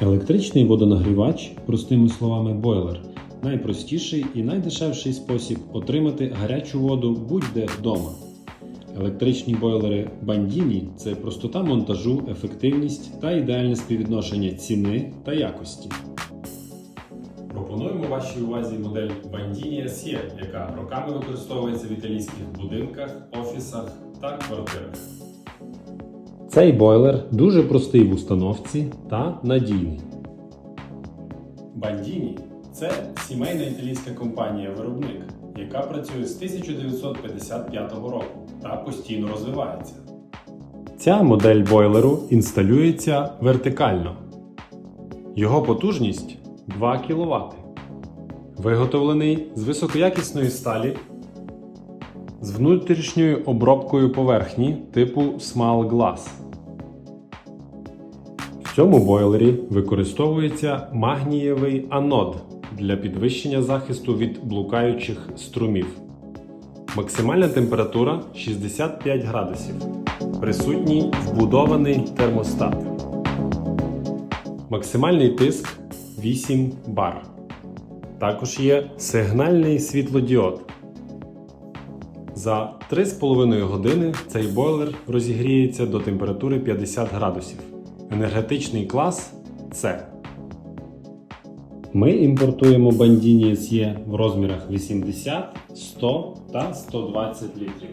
Електричний водонагрівач, простими словами бойлер, найпростіший і найдешевший спосіб отримати гарячу воду будь-де вдома. Електричні бойлери Bandini – це простота монтажу, ефективність та ідеальне співвідношення ціни та якості. Пропонуємо вашій увазі модель Bandini SE, яка роками використовується в італійських будинках, офісах та квартирах. Цей бойлер дуже простий в установці та надійний. Bandini – це сімейна італійська компанія-виробник, яка працює з 1955 року та постійно розвивається. Ця модель бойлеру інсталюється вертикально. Його потужність 2 кВт. Виготовлений з високоякісної сталі з внутрішньою обробкою поверхні типу Small Glass. В цьому бойлері використовується магнієвий анод для підвищення захисту від блукаючих струмів. Максимальна температура 65 градусів. Присутній вбудований термостат. Максимальний тиск 8 бар. Також є сигнальний світлодіод. За 3,5 години цей бойлер розігріється до температури 50 градусів. Енергетичний клас С. Ми імпортуємо Bandini СЄ в розмірах 80, 100 та 120 літрів.